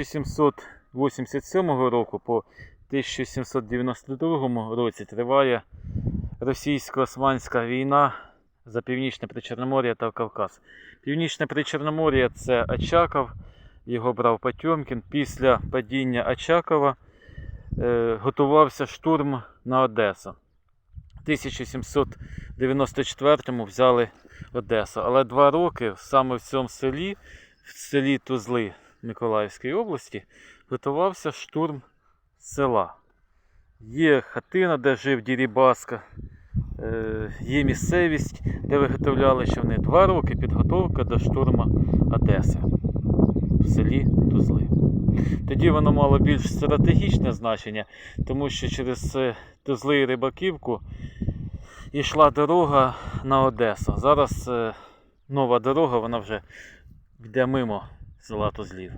1787 року по 1792 році триває російсько-османська війна за північне Причорномор'я та Кавказ. Північне Причорномор'я це Очаков, його брав Потьомкін. Після падіння Очакова е, готувався штурм на Одесу. В 1794-му взяли Одесу. Але два роки саме в цьому селі, в селі Тузли Миколаївської області, готувався штурм села. Є хатина, де жив Дірібаска, е, є місцевість, де виготовляли човни. Два роки підготовка до штурму Одеси в селі Тузли. Тоді воно мало більш стратегічне значення, тому що через е, Тузли і Рибаківку йшла дорога на Одесу. Зараз е, нова дорога, вона вже йде мимо села Тузлів.